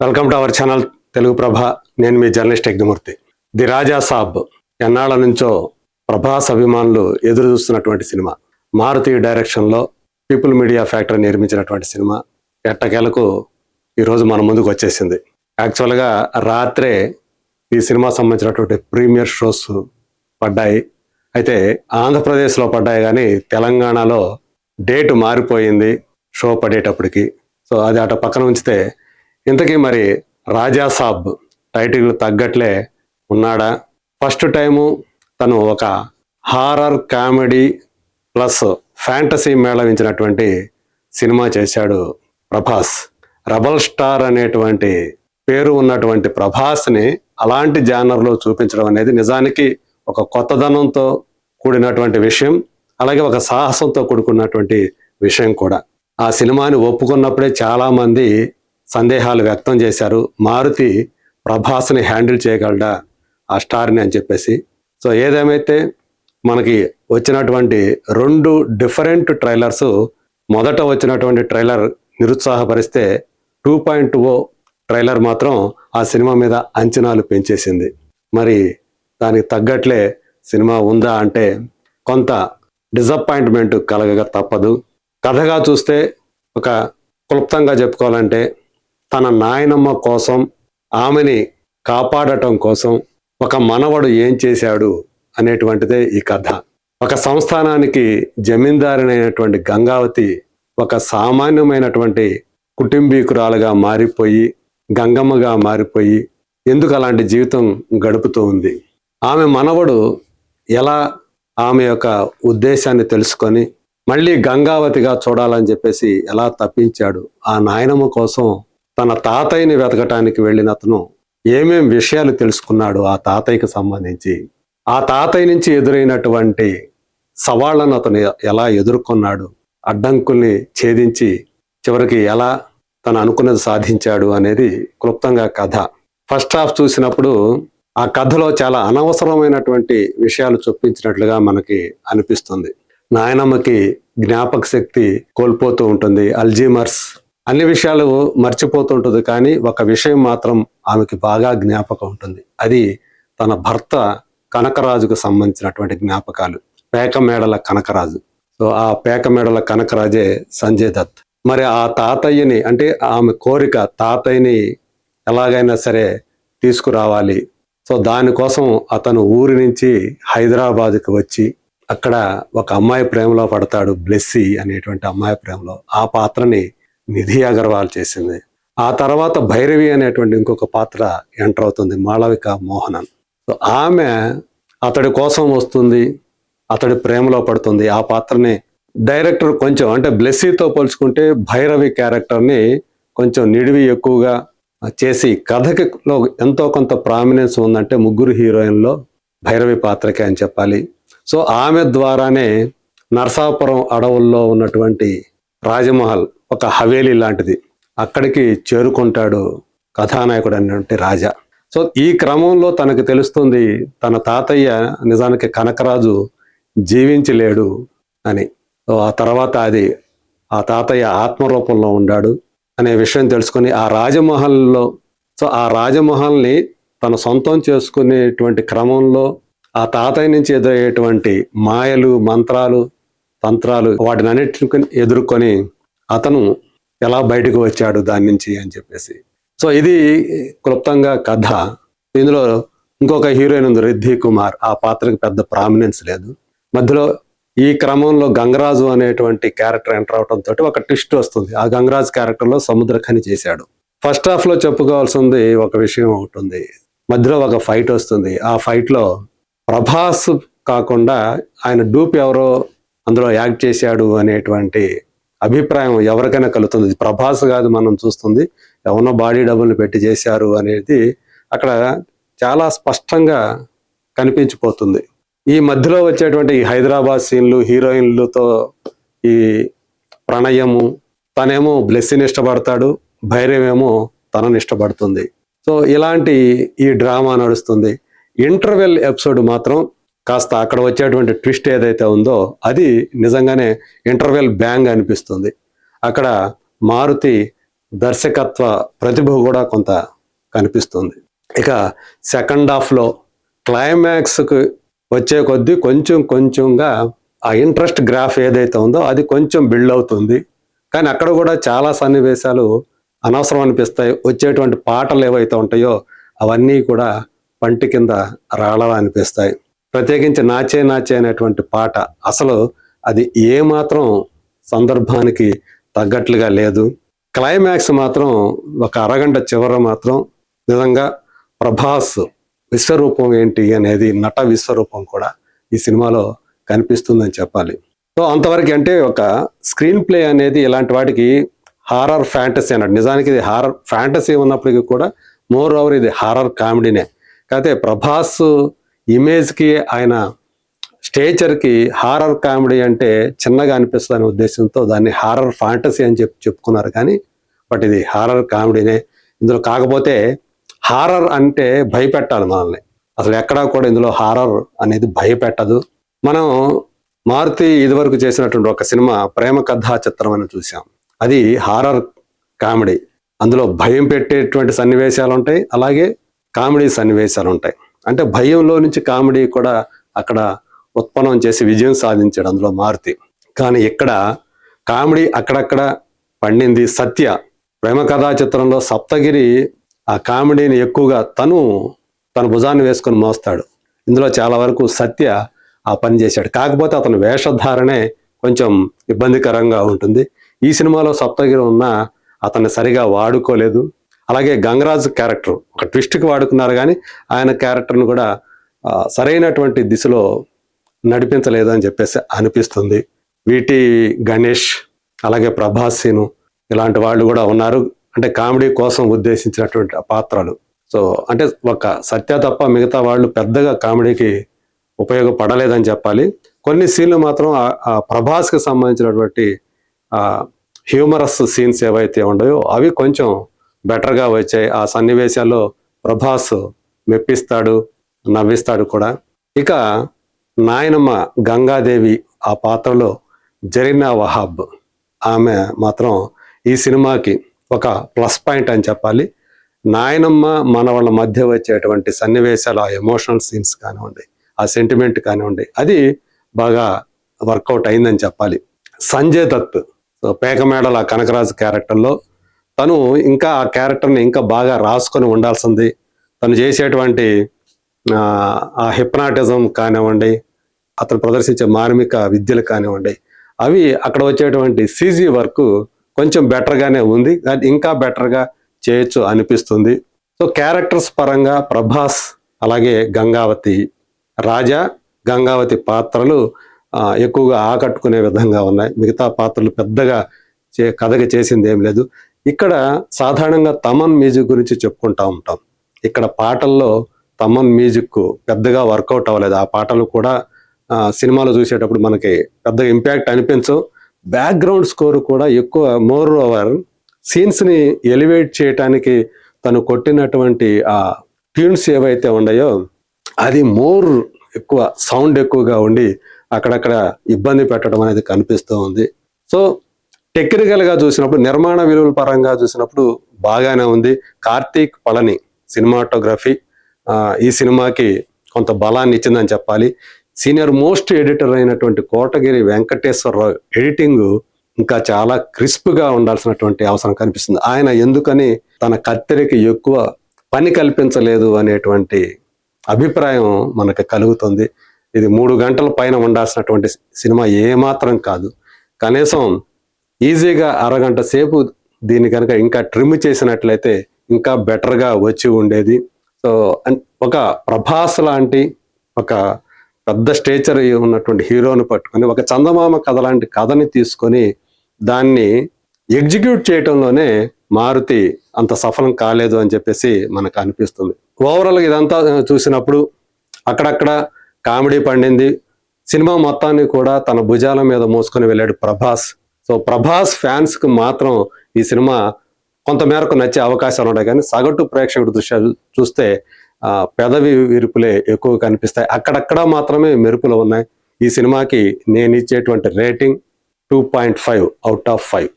Welcome to our channel Telugu Prabha. నేను మీ journalist Yagnamurthy. The Raja Saab ఎన్నాళ్ళ నుంచో ప్రభాస్ అభిమానులు ఎదురు చూస్తున్నటువంటి సినిమా. మారుతి డైరెక్షన్లో పీపుల్ మీడియా ఫ్యాక్టరీ నిర్మించినటువంటి సినిమా. ఎట్టకేలకు ఈరోజు మన ముందుకు వచ్చేసింది. యాక్చువల్గా రాత్రే ఈ సినిమా సంబంధించినటువంటి ప్రీమియర్ షోస్ పడ్డాయి. అయితే ఆంధ్రప్రదేశ్లో పడ్డాయి కానీ తెలంగాణలో డేట్ మారిపోయింది షో పడేటప్పటికి. సో అది అటు పక్కన ఉంచితే ఇంతకీ మరి రాజా సాబ్ టైటిల్ తగ్గట్లే ఉన్నాడా? ఫస్ట్ టైము తను ఒక హారర్ కామెడీ ప్లస్ ఫ్యాంటసీ మేళవించినటువంటి సినిమా చేశాడు ప్రభాస్. రబల్ స్టార్ అనేటువంటి పేరు ఉన్నటువంటి ప్రభాస్ని అలాంటి జానర్లో చూపించడం అనేది నిజానికి ఒక కొత్తదనంతో కూడినటువంటి విషయం అలాగే ఒక సాహసంతో కూడుకున్నటువంటి విషయం కూడా. ఆ సినిమాని ఒప్పుకున్నప్పుడే చాలామంది సందేహాలు వ్యక్తం చేశారు. మారుతి ప్రభాస్ని హ్యాండిల్ చేయగలడా? ఆ స్టార్ని అని చెప్పేసి. సో ఏదేమైతే మనకి వచ్చినటువంటి రెండు డిఫరెంట్ ట్రైలర్స్ మొదట వచ్చినటువంటి ట్రైలర్ నిరుత్సాహపరిస్తే టూ పాయింట్ ఓ ట్రైలర్ మాత్రం ఆ సినిమా మీద అంచనాలు పెంచేసింది. మరి దానికి తగ్గట్లే సినిమా ఉందా అంటే కొంత డిసప్పాయింట్మెంట్ కలగక తప్పదు. కథగా చూస్తే ఒక క్లుప్తంగా చెప్పుకోవాలంటే తన నాయనమ్మ కోసం ఆమెని కాపాడటం కోసం ఒక మనవడు ఏం చేశాడు అనేటువంటిదే ఈ కథ. ఒక సంస్థానానికి జమీందారినైనటువంటి గంగావతి ఒక సామాన్యమైనటువంటి కుటుంబీకురాలుగా మారిపోయి గంగమ్మగా మారిపోయి ఎందుకు అలాంటి జీవితం గడుపుతూ ఉంది? ఆమె మనవడు ఎలా ఆమె యొక్క ఉద్దేశాన్ని తెలుసుకొని మళ్ళీ గంగావతిగా చూడాలని చెప్పేసి ఎలా తప్పించాడు? ఆ నాయనమ్మ కోసం తన తాతయ్యని వెతకటానికి వెళ్ళిన అతను ఏమేం విషయాలు తెలుసుకున్నాడు ఆ తాతయ్యకి సంబంధించి ఆ తాతయ్య నుంచి ఎదురైనటువంటి సవాళ్ళను అతను ఎలా ఎదుర్కొన్నాడు అడ్డంకుల్ని ఛేదించి చివరికి ఎలా తను అనుకున్నది సాధించాడు అనేది క్లుప్తంగా కథ. ఫస్ట్ హాఫ్ చూసినప్పుడు ఆ కథలో చాలా అనవసరమైనటువంటి విషయాలు చొప్పించినట్లుగా మనకి అనిపిస్తుంది. నాయనమ్మకి జ్ఞాపక శక్తి కోల్పోతూ ఉంటుంది. అల్జీమర్స్ అన్ని విషయాలు మర్చిపోతుంటుంది కానీ ఒక విషయం మాత్రం ఆమెకి బాగా జ్ఞాపకం ఉంటుంది. అది తన భర్త కనకరాజుకు సంబంధించినటువంటి జ్ఞాపకాలు పేకమేడల కనకరాజు. సో ఆ పేకమేడల కనకరాజే సంజయ్ దత్. మరి ఆ తాతయ్యని అంటే ఆమె కోరిక తాతయ్యని ఎలాగైనా సరే తీసుకురావాలి. సో దానికోసం అతను ఊరి నుంచి హైదరాబాద్కి వచ్చి అక్కడ ఒక అమ్మాయి ప్రేమలో పడతాడు బ్లెస్సీ అనేటువంటి అమ్మాయి ప్రేమలో. ఆ పాత్రని నిధి అగర్వాల్ చేసింది. ఆ తర్వాత భైరవి అనేటువంటి ఇంకొక పాత్ర ఎంటర్ అవుతుంది మాళవిక మోహనన్. సో ఆమె అతడి కోసం వస్తుంది అతడి ప్రేమలో పడుతుంది. ఆ పాత్రని డైరెక్టర్ కొంచెం అంటే బ్లెస్సీతో పోల్చుకుంటే భైరవి క్యారెక్టర్ని కొంచెం నిడివి ఎక్కువగా చేసి కథకిలో ఎంతో కొంత ప్రామినెన్స్ ఉందంటే ముగ్గురు హీరోయిన్లో భైరవి పాత్రకే అని చెప్పాలి. సో ఆమె ద్వారానే నరసాపురం అడవుల్లో ఉన్నటువంటి రాజమహల్ ఒక హవేలీ లాంటిది. అక్కడికి చేరుకుంటాడు కథానాయకుడు అనేటువంటి రాజా. సో ఈ క్రమంలో తనకు తెలుస్తుంది తన తాతయ్య నిజానికి కనకరాజు జీవించలేడు అని. ఆ తర్వాత అది ఆ తాతయ్య ఆత్మరూపంలో ఉండాడు అనే విషయం తెలుసుకొని ఆ రాజమహల్లో సో ఆ రాజమహల్ని తన సొంతం చేసుకునేటువంటి క్రమంలో ఆ తాతయ్య నుంచి ఎదురయ్యేటువంటి మాయలు మంత్రాలు తంత్రాలు వాటిని అన్నిటిని ఎదుర్కొని అతను ఎలా బయటకు వచ్చాడు దాని నుంచి అని చెప్పేసి. సో ఇది క్లుప్తంగా కథ. ఇందులో ఇంకొక హీరోయిన్ ఉంది రిద్ధి కుమార్. ఆ పాత్రకి పెద్ద ప్రామినెన్స్ లేదు. మధ్యలో ఈ క్రమంలో గంగరాజు అనేటువంటి క్యారెక్టర్ ఎంటర్ అవడంతో ఒక ట్విస్ట్ వస్తుంది. ఆ గంగరాజు క్యారెక్టర్లో సముద్రఖని చేశాడు. ఫస్ట్ హాఫ్లో చెప్పుకోవాల్సింది ఒక విషయం ఒకటి ఉంది. మధ్యలో ఒక ఫైట్ వస్తుంది. ఆ ఫైట్లో ప్రభాస్ కాకుండా ఆయన డూప్ ఎవరో అందులో యాక్ట్ చేశాడు అనేటువంటి అభిప్రాయం ఎవరికైనా కలుగుతుంది. ప్రభాస్ కాదు మనం చూస్తుంది. ఎవరినో బాడీ డబ్బులు పెట్టి చేశారు అనేది అక్కడ చాలా స్పష్టంగా కనిపించిపోతుంది. ఈ మధ్యలో వచ్చేటువంటి హైదరాబాద్ సీన్లు హీరోయిన్లతో ఈ ప్రణయము తనేమో బ్లెస్సిని ఇష్టపడతాడు భైరవేమో తనని ఇష్టపడుతుంది. సో ఇలాంటి ఈ డ్రామా నడుస్తుంది. ఇంటర్వెల్ ఎపిసోడ్ మాత్రం కాస్త అక్కడ వచ్చేటువంటి ట్విస్ట్ ఏదైతే ఉందో అది నిజంగానే ఇంటర్వెల్ బ్యాంగ్ అనిపిస్తుంది. అక్కడ మారుతి దర్శకత్వ ప్రతిభ కూడా కొంత కనిపిస్తుంది. ఇక సెకండ్ హాఫ్లో క్లైమాక్స్కి వచ్చే కొద్దీ కొంచెం కొంచెంగా ఆ ఇంట్రెస్ట్ గ్రాఫ్ ఏదైతే ఉందో అది కొంచెం బిల్డ్ అవుతుంది. కానీ అక్కడ కూడా చాలా సన్నివేశాలు అనవసరం అనిపిస్తాయి. వచ్చేటువంటి పాటలు ఏవైతే ఉంటాయో అవన్నీ కూడా పంటి కింద రాళలా అనిపిస్తాయి ప్రత్యేకించి నాచే నాచే అనేటువంటి పాట అసలు అది ఏమాత్రం సందర్భానికి తగ్గట్లుగా లేదు. క్లైమాక్స్ మాత్రం ఒక అరగంట చివర మాత్రం నిజంగా ప్రభాస్ విశ్వరూపం ఏంటి అనేది నట విశ్వరూపం కూడా ఈ సినిమాలో కనిపిస్తుందని చెప్పాలి. సో అంతవరకు అంటే ఒక స్క్రీన్ ప్లే అనేది ఇలాంటి వాటికి హారర్ ఫ్యాంటసీ అన్నట్టు నిజానికి ఇది హారర్ ఫ్యాంటసీ ఉన్నప్పటికీ కూడా మోర్ ఓవర్ ఇది హారర్ కామెడీనే. కాకపోతే ప్రభాస్ ఇమేజ్కి ఆయన స్టేచర్కి హారర్ కామెడీ అంటే చిన్నగా అనిపిస్తుంది అనే ఉద్దేశంతో దాన్ని హారర్ ఫ్యాంటసీ అని చెప్పి చెప్పుకున్నారు కానీ బట్ ఇది హారర్ కామెడీనే. ఇందులో కాకపోతే హారర్ అంటే భయపెట్టాలి మనల్ని. అసలు ఎక్కడా కూడా ఇందులో హారర్ అనేది భయపెట్టదు. మనం మారుతి ఇదివరకు చేసినటువంటి ఒక సినిమా ప్రేమ కథా చిత్రం అని చూసాం అది హారర్ కామెడీ. అందులో భయం పెట్టేటువంటి సన్నివేశాలు ఉంటాయి అలాగే కామెడీ సన్నివేశాలు ఉంటాయి అంటే భయంలో నుంచి కామెడీ కూడా అక్కడ ఉత్పన్నం చేసి విజయం సాధించాడు అందులో మారుతి. కానీ ఇక్కడ కామెడీ అక్కడక్కడ పండింది సత్య. ప్రేమ కథా చిత్రంలో సప్తగిరి ఆ కామెడీని ఎక్కువగా తను తన భుజాన్ని వేసుకొని మోస్తాడు. ఇందులో చాలా వరకు సత్య ఆ పని చేశాడు. కాకపోతే అతని వేషధారణే కొంచెం ఇబ్బందికరంగా ఉంటుంది. ఈ సినిమాలో సప్తగిరి ఉన్న అతన్ని సరిగా వాడుకోలేదు. అలాగే గంగరాజు క్యారెక్టర్ ఒక ట్విస్ట్కి వాడుకున్నారు కానీ ఆయన క్యారెక్టర్ను కూడా సరైనటువంటి దిశలో నడిపించలేదు అని చెప్పేసి అనిపిస్తుంది. వీటి గణేష్ అలాగే ప్రభాస్ సీను ఇలాంటి వాళ్ళు కూడా ఉన్నారు. అంటే కామెడీ కోసం ఉద్దేశించినటువంటి పాత్రలు. సో అంటే ఒక సత్య తప్ప మిగతా వాళ్ళు పెద్దగా కామెడీకి ఉపయోగపడలేదని చెప్పాలి. కొన్ని సీన్లు మాత్రం ఆ- ప్రభాస్కి సంబంధించినటువంటి హ్యూమరస్ సీన్స్ ఏవైతే ఉండయో అవి కొంచెం బెటర్గా వచ్చాయి ఆ సన్నివేశాల్లో ప్రభాస్ మెప్పిస్తాడు నవ్విస్తాడు కూడా. ఇక నాయనమ్మ గంగాదేవి ఆ పాత్రలో జరీనా వహాబ్ ఆమె మాత్రం ఈ సినిమాకి ఒక ప్లస్ పాయింట్ అని చెప్పాలి. నాయనమ్మ మనవాళ్ళ మధ్య వచ్చేటువంటి సన్నివేశాలు ఆ ఎమోషనల్ సీన్స్ కానివ్వండి ఆ సెంటిమెంట్ కానివ్వండి అది బాగా వర్కౌట్ అయిందని చెప్పాలి. సంజయ్ దత్ సో పేకమేడల కనకరాజు క్యారెక్టర్లో తను ఇంకా ఆ క్యారెక్టర్ని ఇంకా బాగా రాసుకొని ఉండాల్సింది. తను చేసేటువంటి ఆ, హిప్నాటిజం కానివ్వండి అతను ప్రదర్శించే మార్మిక విద్యలు కానివ్వండి అవి అక్కడ వచ్చేటువంటి సీజీ వర్క్ కొంచెం బెటర్గానే ఉంది. అది ఇంకా బెటర్గా చేయొచ్చు అనిపిస్తుంది. సో క్యారెక్టర్స్ పరంగా ప్రభాస్ అలాగే గంగావతి రాజా గంగావతి పాత్రలు ఎక్కువగా ఆకట్టుకునే విధంగా ఉన్నాయి. మిగతా పాత్రలు పెద్దగా చే కథగా చేసింది ఏం లేదు. ఇక్కడ సాధారణంగా తమన్ మ్యూజిక్ గురించి చెప్పుకుంటా ఉంటాం. ఇక్కడ పాటల్లో తమన్ మ్యూజిక్ పెద్దగా వర్కౌట్ అవ్వలేదు. ఆ పాటలు కూడా సినిమాలు చూసేటప్పుడు మనకి పెద్ద ఇంపాక్ట్ అనిపించవు. బ్యాక్గ్రౌండ్ స్కోర్ కూడా ఎక్కువ. మోర్ ఓవర్ సీన్స్ని ఎలివేట్ చేయటానికి తను కొట్టినటువంటి ఆ ట్యూన్స్ ఏవైతే ఉన్నాయో అది మోర్ ఎక్కువ సౌండ్ ఎక్కువగా ఉండి అక్కడక్కడ ఇబ్బంది పెట్టడం అనేది కనిపిస్తూ ఉంది. సో టెక్నికల్గా చూసినప్పుడు నిర్మాణ విలువల పరంగా చూసినప్పుడు బాగానే ఉంది. కార్తీక్ పళని సినిమాటోగ్రఫీ ఈ సినిమాకి కొంత బలాన్ని ఇచ్చిందని చెప్పాలి. సీనియర్ మోస్ట్ ఎడిటర్ అయినటువంటి కోటగిరి వెంకటేశ్వరరావు ఎడిటింగ్ ఇంకా చాలా క్రిస్ప్గా ఉండాల్సినటువంటి అవసరం కనిపిస్తుంది. ఆయన ఎందుకని తన కత్తెరికి ఎక్కువ పని కల్పించలేదు అనేటువంటి అభిప్రాయం మనకు కలుగుతుంది. ఇది మూడు గంటల పైన ఉండాల్సినటువంటి సినిమా ఏమాత్రం కాదు. కనీసం ఈజీగా అరగంట సేపు దీన్ని కనుక ఇంకా ట్రిమ్ చేసినట్లయితే ఇంకా బెటర్గా వచ్చి ఉండేది. సో ఒక ప్రభాస్ లాంటి ఒక పెద్ద స్టేచర్ ఉన్నటువంటి హీరోను పట్టుకొని ఒక చందమామ కథ లాంటి కథని తీసుకొని దాన్ని ఎగ్జిక్యూట్ చేయటంలోనే మారుతి అంత సఫలం కాలేదు అని చెప్పేసి మనకు అనిపిస్తుంది. ఓవరాల్గా ఇదంతా చూసినప్పుడు అక్కడక్కడ కామెడీ పండింది. సినిమా మొత్తాన్ని కూడా తన భుజాల మీద మోసుకొని వెళ్ళాడు ప్రభాస్. సో ప్రభాస్ ఫ్యాన్స్కి మాత్రం ఈ సినిమా కొంత మేరకు నచ్చే అవకాశాలు ఉన్నాయి. కానీ సగటు ప్రేక్షకుడు దృశ్యాలు చూస్తే ఆ, పెదవి విరుపులే ఎక్కువ కనిపిస్తాయి. అక్కడక్కడ మాత్రమే మెరుపులు ఉన్నాయి. ఈ సినిమాకి నేను ఇచ్చేటువంటి rating two point five out of five.